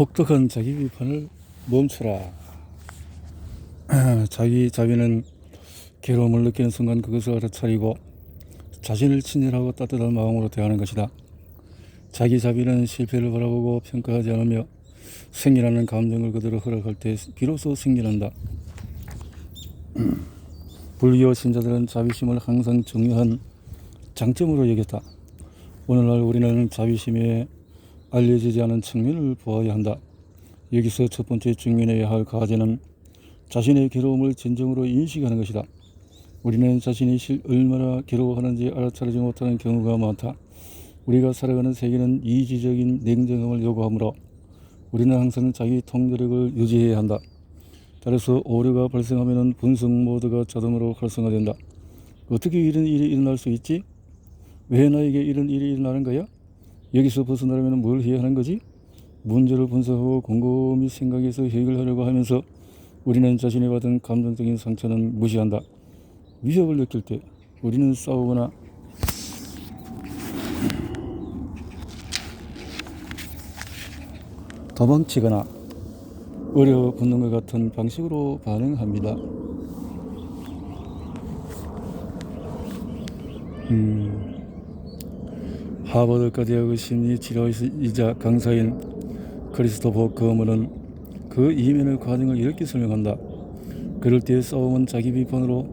혹독한 자기 비판을 멈춰라. 자기 자비는 괴로움을 느끼는 순간 그것을 알아차리고 자신을 친절하고 따뜻한 마음으로 대하는 것이다. 자기 자비는 실패를 바라보고 평가하지 않으며 생기라는 감정을 그대로 허락할 때 비로소 생겨난다. 불교 신자들은 자비심을 항상 중요한 장점으로 여겼다. 오늘날 우리는 자비심에 알려지지 않은 측면을 보아야 한다. 여기서 첫 번째 직면해야 할 과제는 자신의 괴로움을 진정으로 인식하는 것이다. 우리는 자신이 실 얼마나 괴로워하는지 알아차리지 못하는 경우가 많다. 우리가 살아가는 세계는 이지적인 냉정함을 요구하므로 우리는 항상 자기 통제력을 유지해야 한다. 따라서 오류가 발생하면 분석 모드가 자동으로 활성화된다. 어떻게 이런 일이 일어날 수 있지? 왜 나에게 이런 일이 일어나는 거야? 여기서 벗어나려면 뭘 해야 하는 거지? 문제를 분석하고 곰곰이 생각해서 해결하려고 하면서 우리는 자신이 받은 감정적인 상처는 무시한다. 위협을 느낄 때 우리는 싸우거나 도망치거나 어려 붙는 것 같은 방식으로 반응합니다. 음, 하버드 대학의 심리 치료이자 강사인 크리스토퍼 거먼은 그 이면의 과정을 이렇게 설명한다. 그럴 때 싸움은 자기 비판으로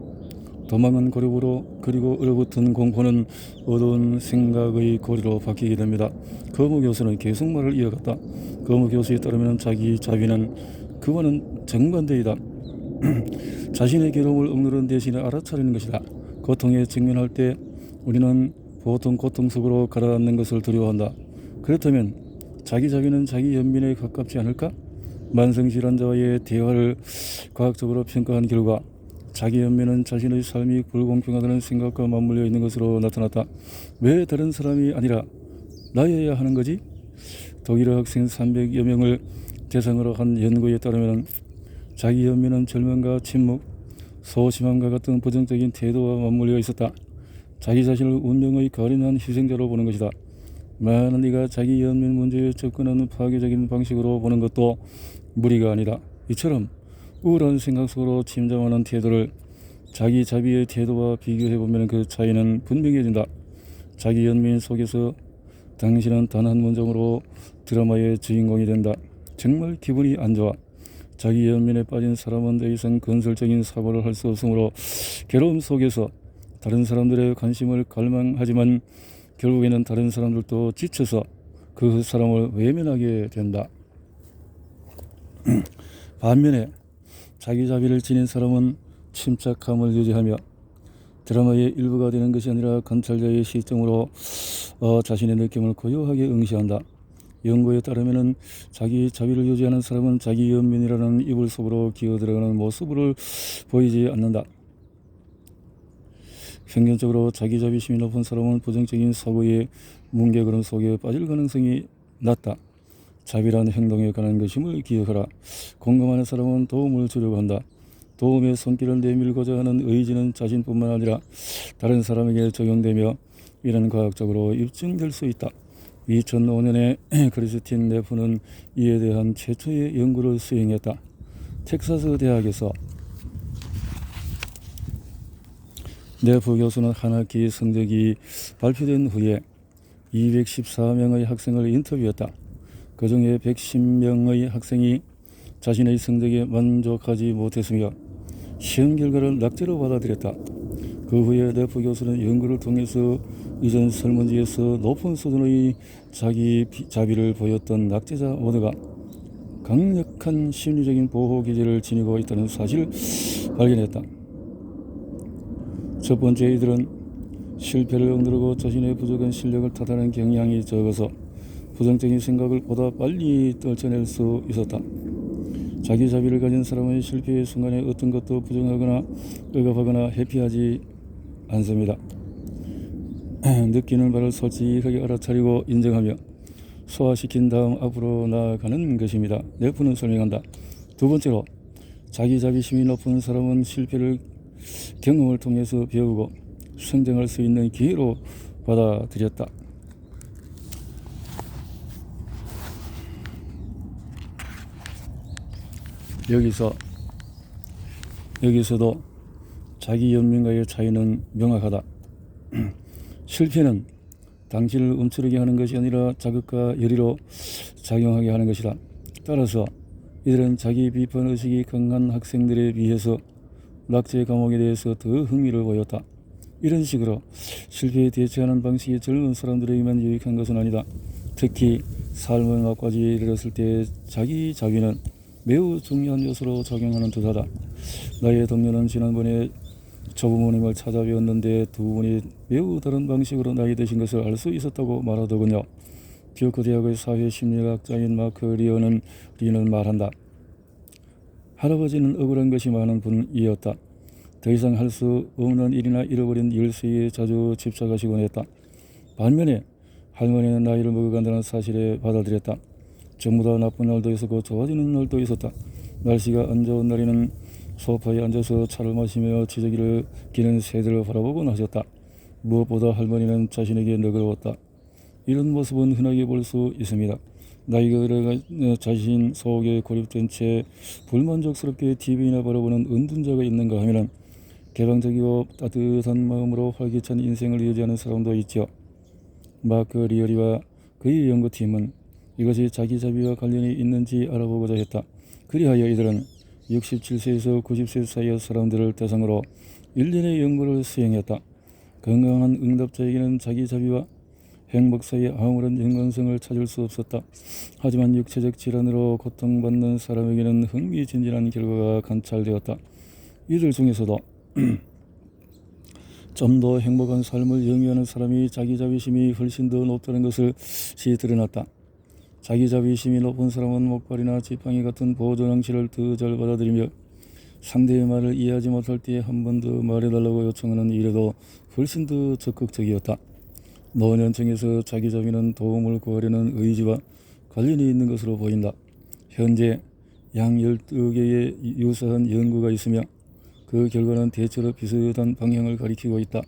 도망은 고립으로 그리고 얼어붙은 공포는 어두운 생각의 고리로 바뀌게 됩니다. 거무 교수는 계속 말을 이어갔다. 거무 교수에 따르면 자기 자비는 그와는 정반대이다. 자신의 괴로움을 억누르는 대신에 알아차리는 것이다. 고통에 직면할 때 우리는 보통 고통 속으로 가라앉는 것을 두려워한다. 그렇다면 자기 자비는 자기 연민에 가깝지 않을까? 만성질환자와의 대화를 과학적으로 평가한 결과 자기 연민은 자신의 삶이 불공평하다는 생각과 맞물려 있는 것으로 나타났다. 왜 다른 사람이 아니라 나여야 하는 거지? 독일어 학생 300여 명을 대상으로 한 연구에 따르면 자기 연민은 절망과 침묵, 소심함과 같은 부정적인 태도와 맞물려 있었다. 자기 자신을 운명의 가련한 희생자로 보는 것이다. 많은 이가 자기 연민 문제에 접근하는 파괴적인 방식으로 보는 것도 무리가 아니다. 이처럼 우울한 생각 속으로 침잠하는 태도를 자기 자비의 태도와 비교해보면 그 차이는 분명해진다. 자기 연민 속에서 당신은 단 한 문장으로 드라마의 주인공이 된다. 정말 기분이 안 좋아. 자기 연민에 빠진 사람은 더 이상 건설적인 사고를 할 수 없으므로 괴로움 속에서 다른 사람들의 관심을 갈망하지만 결국에는 다른 사람들도 지쳐서 그 사람을 외면하게 된다. 반면에 자기 자비를 지닌 사람은 침착함을 유지하며 드라마의 일부가 되는 것이 아니라 관찰자의 시점으로 어, 자신의 느낌을 고요하게 응시한다. 연구에 따르면 자기 자비를 유지하는 사람은 자기 연민이라는 이불 속으로 기어 들어가는 모습을 보이지 않는다. 평균적으로 자기 자비심이 높은 사람은 부정적인 사고의 뭉게그름 속에 빠질 가능성이 낮다. 자비라는 행동에 관한 것임을 기억하라. 공감하는 사람은 도움을 주려고 한다. 도움의 손길을 내밀고자 하는 의지는 자신뿐만 아니라 다른 사람에게 적용되며 이런 과학적으로 입증될 수 있다. 2005년에 크리스틴 네프는 이에 대한 최초의 연구를 수행했다. 텍사스 대학에서 네프 교수는 한 학기 성적이 발표된 후에 214명의 학생을 인터뷰했다. 그 중에 110명의 학생이 자신의 성적에 만족하지 못했으며 시험 결과를 낙제로 받아들였다. 그 후에 네프 교수는 연구를 통해서 이전 설문지에서 높은 수준의 자기 자비를 보였던 낙제자 모두가 강력한 심리적인 보호 기제를 지니고 있다는 사실을 발견했다. 첫 번째 이들은 실패를 억누르고 자신의 부족한 실력을 탓하는 경향이 적어서 부정적인 생각을 보다 빨리 떨쳐낼 수 있었다. 자기 자비를 가진 사람은 실패의 순간에 어떤 것도 부정하거나 억압하거나 회피하지 않습니다. 느끼는 바를 솔직하게 알아차리고 인정하며 소화시킨 다음 앞으로 나아가는 것입니다. 네프는 설명한다. 두 번째로 자기 자비심이 높은 사람은 실패를 경험을 통해서 배우고 성장할 수 있는 기회로 받아들였다. 여기서 여기서도 자기 연민과의 차이는 명확하다. 실패는 당신을 움츠리게 하는 것이 아니라 자극과 열의로 작용하게 하는 것이다. 따라서 이들은 자기 비판 의식이 강한 학생들에 비해서 낙제 과목에 대해서 더 흥미를 보였다. 이런 식으로 실패에 대처하는 방식이 젊은 사람들에게만 유익한 것은 아니다. 특히 삶의 막까지 이르렀을 때 자기 자비는 매우 중요한 요소로 작용하는 듯하다. 나의 동료는 지난번에 조 부모님을 찾아뵈었는데 두 분이 매우 다른 방식으로 나이 드신 것을 알 수 있었다고 말하더군요. 듀크 대학의 사회심리학자인 마크 리어는 리는 말한다. 할아버지는 억울한 것이 많은 분이었다. 더 이상 할 수 없는 일이나 잃어버린 일수에 자주 집착하시곤 했다. 반면에 할머니는 나이를 먹어간다는 사실에 받아들였다. 전부 다 나쁜 날도 있었고 좋아지는 날도 있었다. 날씨가 안 좋은 날에는 소파에 앉아서 차를 마시며 지저귀를 기는 새들을 바라보곤 하셨다. 무엇보다 할머니는 자신에게 너그러웠다. 이런 모습은 흔하게 볼 수 있습니다. 나이가 들어가 자신 속에 고립된 채 불만족스럽게 TV나 바라보는 은둔자가 있는가 하면 개방적이고 따뜻한 마음으로 활기찬 인생을 유지하는 사람도 있죠. 마크 리어리와 그의 연구팀은 이것이 자기 자비와 관련이 있는지 알아보고자 했다. 그리하여 이들은 67세에서 90세 사이의 사람들을 대상으로 1년의 연구를 수행했다. 건강한 응답자에게는 자기 자비와 행복 사이에 아무런 연관성을 찾을 수 없었다. 하지만 육체적 질환으로 고통받는 사람에게는 흥미진진한 결과가 관찰되었다. 이들 중에서도 좀 더 행복한 삶을 영위하는 사람이 자기 자비심이 훨씬 더 높다는 것을 시 드러났다. 자기 자비심이 높은 사람은 목발이나 지팡이 같은 보조장치를 더 잘 받아들이며 상대의 말을 이해하지 못할 때한번 더 말해달라고 요청하는 일에도 훨씬 더 적극적이었다. 노년층에서 자기 자비는 도움을 구하려는 의지와 관련이 있는 것으로 보인다. 현재 양 12개의 유사한 연구가 있으며 그 결과는 대체로 비슷한 방향을 가리키고 있다.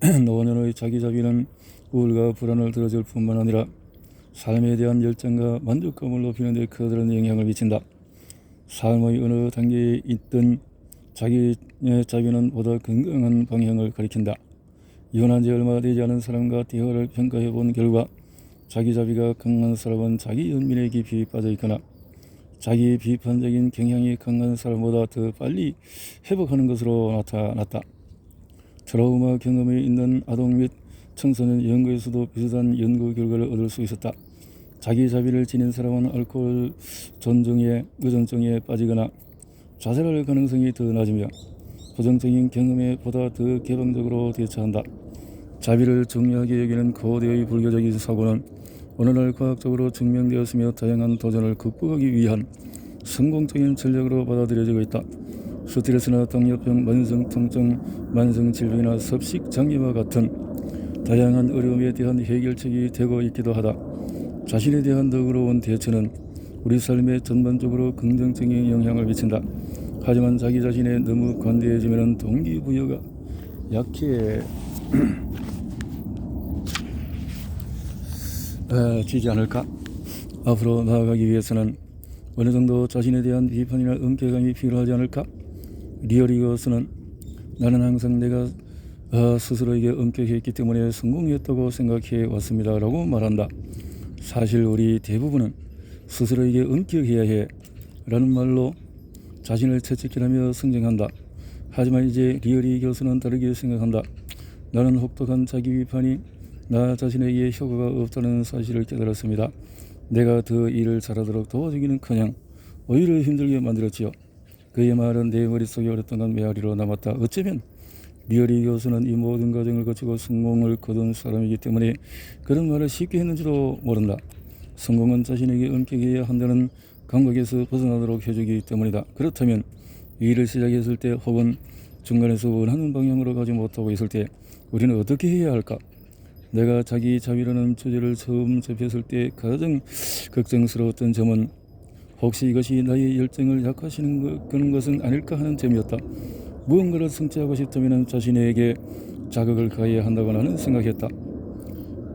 노년의 자기 자비는 우울과 불안을 들어줄 뿐만 아니라 삶에 대한 열정과 만족감을 높이는 데 커다란 영향을 미친다. 삶의 어느 단계에 있든 자기의 자비는 보다 건강한 방향을 가리킨다. 이혼한 지 얼마 되지 않은 사람과 대화를 평가해 본 결과 자기 자비가 강한 사람은 자기 연민에 깊이 빠져 있거나 자기 비판적인 경향이 강한 사람보다 더 빨리 회복하는 것으로 나타났다. 트라우마 경험이 있는 아동 및 청소년 연구에서도 비슷한 연구 결과를 얻을 수 있었다. 자기 자비를 지닌 사람은 알코올 전종에 의존증에 빠지거나 자살할 가능성이 더 낮으며 부정적인 경험에 보다 더 개방적으로 대처한다. 자비를 중요하게 여기는 고대의 불교적인 사고는 오늘날 과학적으로 증명되었으며 다양한 도전을 극복하기 위한 성공적인 전략으로 받아들여지고 있다. 스트레스나 당뇨병, 만성 통증, 만성 질병이나 섭식 장애와 같은 다양한 어려움에 대한 해결책이 되고 있기도 하다. 자신에 대한 너그러운 대처는 우리 삶에 전반적으로 긍정적인 영향을 미친다. 하지만 자기 자신에 너무 관대해지면 동기부여가 약해 에, 지지 않을까? 앞으로 나아가기 위해서는 어느 정도 자신에 대한 비판이나 엄격함이 필요하지 않을까? 리어리거스는 나는 항상 내가 어, 스스로에게 엄격했기 때문에 성공했다고 생각해 왔습니다. 라고 말한다. 사실 우리 대부분은 스스로에게 엄격해야 해. 라는 말로 자신을 채찍질하며 성장한다. 하지만 이제 리어리 교수는 다르게 생각한다. 나는 혹독한 자기 비판이 나 자신에게 효과가 없다는 사실을 깨달았습니다. 내가 더 일을 잘하도록 도와주기는 커녕 오히려 힘들게 만들었지요. 그의 말은 내 머릿속에 오랫동안 메아리로 남았다. 어쩌면 리어리 교수는 이 모든 과정을 거치고 성공을 거둔 사람이기 때문에 그런 말을 쉽게 했는지도 모른다. 성공은 자신에게 엄격해야 한다는 감각에서 벗어나도록 해주기 때문이다. 그렇다면 일을 시작했을 때 혹은 중간에서 원하는 방향으로 가지 못하고 있을 때 우리는 어떻게 해야 할까? 내가 자기 자비라는 주제를 처음 접했을 때 가장 걱정스러웠던 점은 혹시 이것이 나의 열정을 약화시는 것, 그런 것은 아닐까 하는 점이었다. 무언가를 성취하고 싶다면 자신에게 자극을 가해야 한다고 나는 생각했다.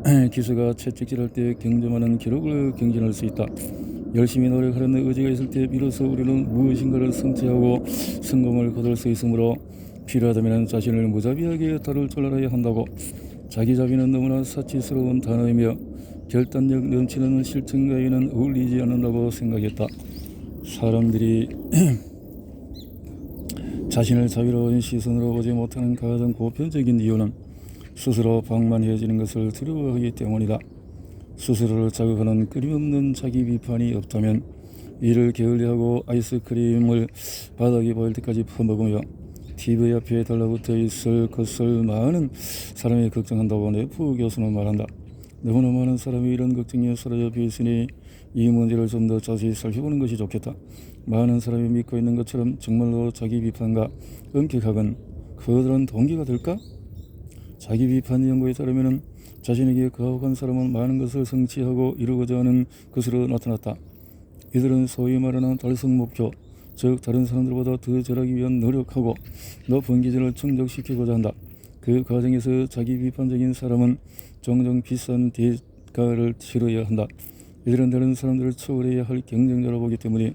기수가 채찍질할 때 경점하는 기록을 경진할 수 있다. 열심히 노력하려는 의지가 있을 때 비로소 우리는 무엇인가를 성취하고 성공을 거둘 수 있으므로 필요하다면 자신을 무자비하게 다룰 줄 알아야 한다고 자기 자비는 너무나 사치스러운 단어이며 결단력 넘치는 실천가에는 어울리지 않는다고 생각했다. 사람들이 자신을 자비로운 시선으로 보지 못하는 가장 보편적인 이유는 스스로 방만해지는 것을 두려워하기 때문이다. 스스로를 자극하는 끊임없는 자기 비판이 없다면 이를 게을리하고 아이스크림을 바닥에 보일 때까지 퍼먹으며 TV 앞에 달라붙어 있을 것을 많은 사람이 걱정한다고 네프 교수는 말한다. 너무나 많은 사람이 이런 걱정에 사로잡혀 있으니 이 문제를 좀 더 자세히 살펴보는 것이 좋겠다. 많은 사람이 믿고 있는 것처럼 정말로 자기 비판과 엄격하건 커다란 동기가 될까? 자기 비판 연구에 따르면 자신에게 가혹한 사람은 많은 것을 성취하고 이루고자 하는 것으로 나타났다. 이들은 소위 말하는 달성 목표, 즉 다른 사람들보다 더 잘하기 위한 노력하고 높은 기준을 충족시키고자 한다. 그 과정에서 자기 비판적인 사람은 종종 비싼 대가를 치러야 한다. 이들은 다른 사람들을 초월해야 할 경쟁자로 보기 때문에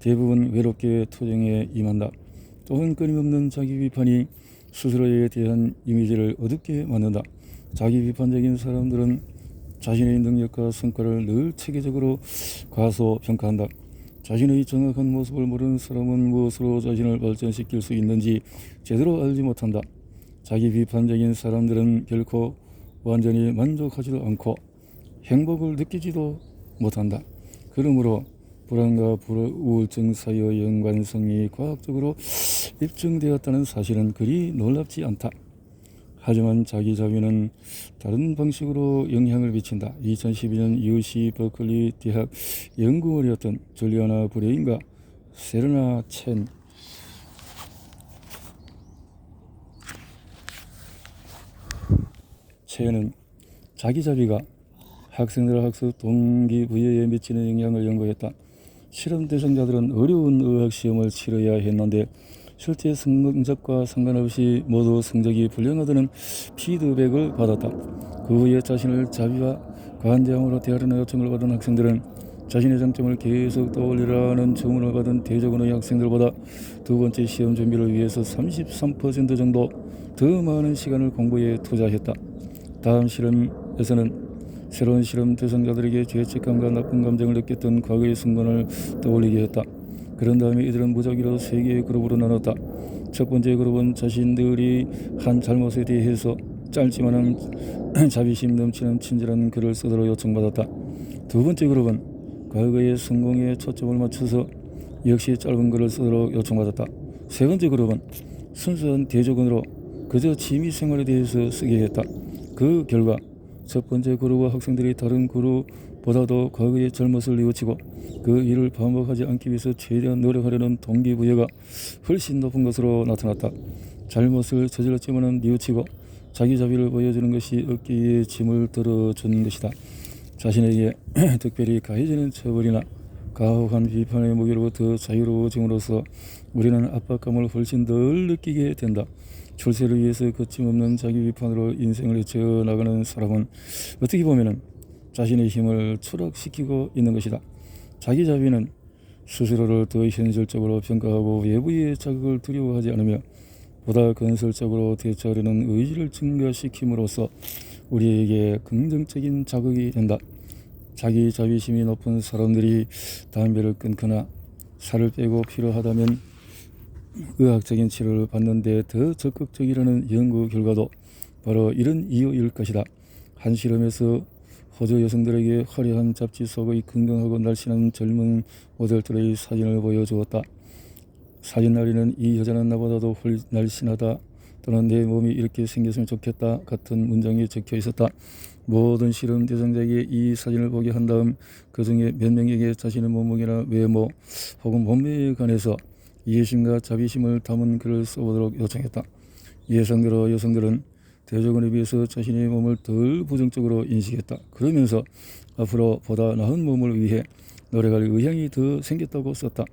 대부분 외롭게 투쟁에 임한다. 또한 끊임없는 자기 비판이 스스로에 대한 이미지를 어둡게 만든다. 자기 비판적인 사람들은 자신의 능력과 성과를 늘 체계적으로 과소평가한다. 자신의 정확한 모습을 모르는 사람은 무엇으로 자신을 발전시킬 수 있는지 제대로 알지 못한다. 자기 비판적인 사람들은 결코 완전히 만족하지도 않고 행복을 느끼지도 못한다. 그러므로 불안과 우울증 사이의 연관성이 과학적으로 입증되었다는 사실은 그리 놀랍지 않다. 하지만 자기 자비는 다른 방식으로 영향을 미친다. 2012년 UC 버클리 대학 연구원이었던 줄리아나 브레인과 세르나 첸 첸은 자기 자비가 학생들 학습 동기부여에 미치는 영향을 연구했다. 실험 대상자들은 어려운 의학 시험을 치러야 했는데 실제 성적과 상관없이 모두 성적이 불량하다는 피드백을 받았다. 그 후에 자신을 자비와 관대함으로 대하려는 요청을 받은 학생들은 자신의 장점을 계속 떠올리라는 주문을 받은 대조군의 학생들보다 두 번째 시험 준비를 위해서 33% 정도 더 많은 시간을 공부에 투자했다. 다음 실험에서는 새로운 실험 대상자들에게 죄책감과 나쁜 감정을 느꼈던 과거의 순간을 떠올리게 했다. 그런 다음에 이들은 무작위로 세 개의 그룹으로 나눴다. 첫 번째 그룹은 자신들이 한 잘못에 대해서 짧지만은 자비심 넘치는 친절한 글을 쓰도록 요청받았다. 두 번째 그룹은 과거의 성공에 초점을 맞춰서 역시 짧은 글을 쓰도록 요청받았다. 세 번째 그룹은 순수한 대조군으로 그저 취미 생활에 대해서 쓰게 했다. 그 결과 첫 번째 그룹과 학생들이 다른 그룹 보다도 과거의 잘못을 뉘우치고 그 일을 반복하지 않기 위해서 최대한 노력하려는 동기부여가 훨씬 높은 것으로 나타났다. 잘못을 저질렀지만은 뉘우치고 자기 자비를 보여주는 것이 어깨에 짐을 들어주는 것이다. 자신에게 특별히 가해지는 처벌이나 가혹한 비판의 무게로부터 자유로워짐으로써 우리는 압박감을 훨씬 덜 느끼게 된다. 출세를 위해서 거침없는 자기 비판으로 인생을 헤쳐나가는 사람은 어떻게 보면 자신의 힘을 추락시키고 있는 것이다. 자기 자비는 스스로를 더 현실적으로 평가하고 외부의 자극을 두려워하지 않으며 보다 건설적으로 대처하려는 의지를 증가시킴으로써 우리에게 긍정적인 자극이 된다. 자기 자비심이 높은 사람들이 담배를 끊거나 살을 빼고 필요하다면 의학적인 치료를 받는데 더 적극적이라는 연구 결과도 바로 이런 이유일 것이다. 한 실험에서 호주 여성들에게 화려한 잡지 속의 건강하고 날씬한 젊은 모델들의 사진을 보여주었다. 사진 날리는 이 여자는 나보다도 훨 날씬하다 또는 내 몸이 이렇게 생겼으면 좋겠다 같은 문장이 적혀 있었다. 모든 실험 대상자에게 이 사진을 보게 한 다음 그 중에 몇 명에게 자신의 몸무게나 외모 혹은 몸매에 관해서 이해심과 자비심을 담은 글을 써보도록 요청했다. 예상대로 여성들은 대조군에 비해서 자신의 몸을 덜 부정적으로 인식했다. 그러면서 앞으로 보다 나은 몸을 위해 노력할 의향이 더 생겼다고 썼다.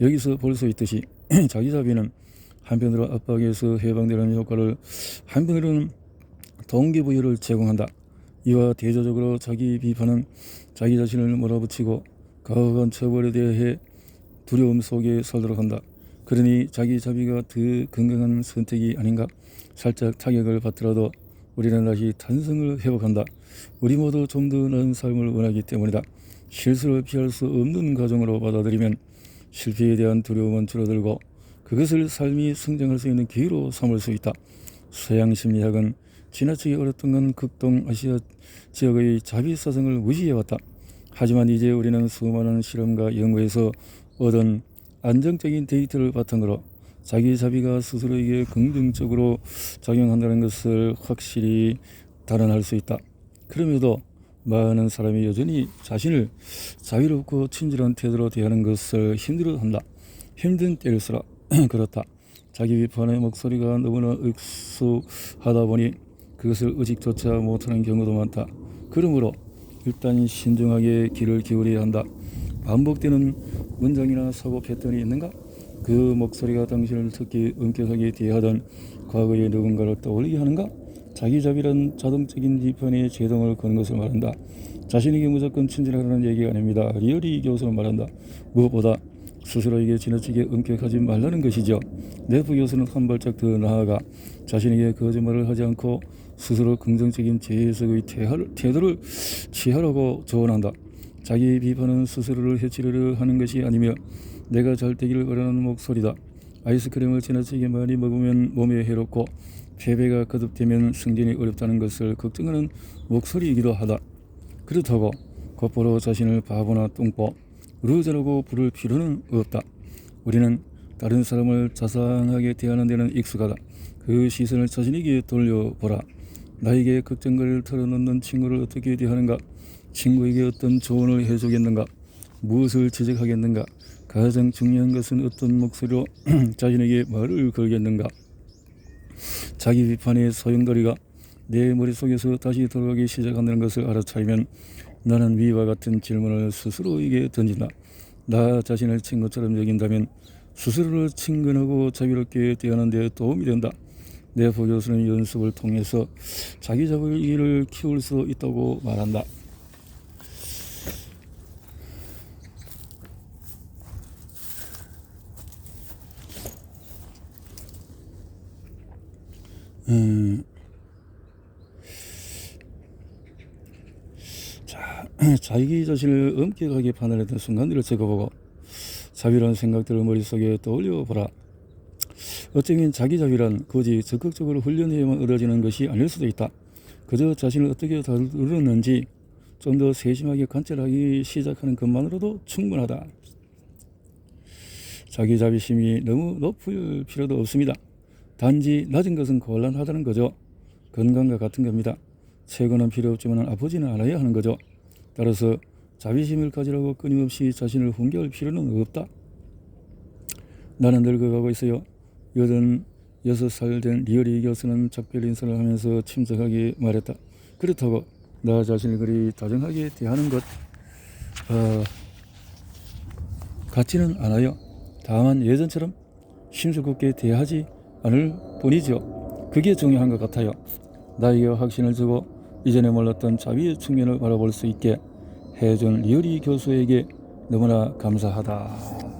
여기서 볼 수 있듯이 자기 자비는 한편으로 압박에서 해방되는 효과를 한편으로는 동기부여를 제공한다. 이와 대조적으로 자기 비판은 자기 자신을 몰아붙이고 가혹한 처벌에 대해 두려움 속에 살도록 한다. 그러니 자기 자비가 더 건강한 선택이 아닌가? 살짝 타격을 받더라도 우리는 다시 탄성을 회복한다. 우리 모두 좀 더 나은 삶을 원하기 때문이다. 실수를 피할 수 없는 과정으로 받아들이면 실패에 대한 두려움은 줄어들고 그것을 삶이 성장할 수 있는 기회로 삼을 수 있다. 서양 심리학은 지나치게 어렸던 극동 아시아 지역의 자비 사상을 무시해왔다. 하지만 이제 우리는 수많은 실험과 연구에서 얻은 안정적인 데이터를 바탕으로 자기 자비가 스스로에게 긍정적으로 작용한다는 것을 확실히 단언할 수 있다. 그럼에도 많은 사람이 여전히 자신을 자유롭고 친절한 태도로 대하는 것을 힘들어한다. 힘든 때일수록 그렇다. 자기 비판의 목소리가 너무나 익숙하다 보니 그것을 의식조차 못하는 경우도 많다. 그러므로 일단 신중하게 귀를 기울여야 한다. 반복되는 문장이나 사고 패턴이 있는가? 그 목소리가 당신을 특히 엄격하게 대하던 과거의 누군가를 떠올리게 하는가? 자기자비란 자동적인 비판에 제동을 거는 것을 말한다. 자신에게 무조건 친절하라는 얘기가 아닙니다. 리얼이 교수는 말한다. 무엇보다 스스로에게 지나치게 엄격하지 말라는 것이죠. 네프 교수는 한 발짝 더 나아가 자신에게 거짓말을 하지 않고 스스로 긍정적인 재해석의 태도를 취하라고 조언한다. 자기 비판은 스스로를 해치려고 하는 것이 아니며 내가 잘 되기를 바라는 목소리다. 아이스크림을 지나치게 많이 먹으면 몸에 해롭고 패배가 거듭되면 승진이 어렵다는 것을 걱정하는 목소리이기도 하다. 그렇다고 곧바로 자신을 바보나 똥보, 루저라고 부를 필요는 없다. 우리는 다른 사람을 자상하게 대하는 데는 익숙하다. 그 시선을 자신에게 돌려보라. 나에게 걱정거리를 털어놓는 친구를 어떻게 대하는가? 친구에게 어떤 조언을 해주겠는가? 무엇을 지적하겠는가? 가장 중요한 것은 어떤 목소리로 자신에게 말을 걸겠는가? 자기 비판의 소용돌이가 내 머릿속에서 다시 돌아가기 시작한다는 것을 알아차리면 나는 위와 같은 질문을 스스로에게 던진다. 나 자신을 친구처럼 여긴다면 스스로를 친근하고 자비롭게 대하는 데 도움이 된다. 내 부교수는 연습을 통해서 자기 자비를 키울 수 있다고 말한다. 음, 자, 자기 자신을 엄격하게 판단했던 순간들을 적어보고 자비라는 생각들을 머릿속에 떠올려 보라. 어쩌면 자기 자비란 굳이 적극적으로 훈련해야만 얻어지는 것이 아닐 수도 있다. 그저 자신을 어떻게 다루는지 좀 더 세심하게 관찰하기 시작하는 것만으로도 충분하다. 자기 자비심이 너무 높을 필요도 없습니다. 단지 낮은 것은 곤란하다는 거죠. 건강과 같은 겁니다. 최고는 필요 없지만 아프지는 않아야 하는 거죠. 따라서 자비심을 가지라고 끊임없이 자신을 훈계할 필요는 없다. 나는 늙어가고 있어요. 여든 여섯 살 된 리얼이 교수는 작별 인사를 하면서 침착하게 말했다. 그렇다고 나 자신을 그리 다정하게 대하는 것 어, 같지는 않아요. 다만 예전처럼 심술궂게 대하지 않을 뿐이죠. 그게 중요한 것 같아요. 나에게 확신을 주고 이전에 몰랐던 자비의 측면을 바라볼 수 있게 해준 리얼이 교수에게 너무나 감사하다.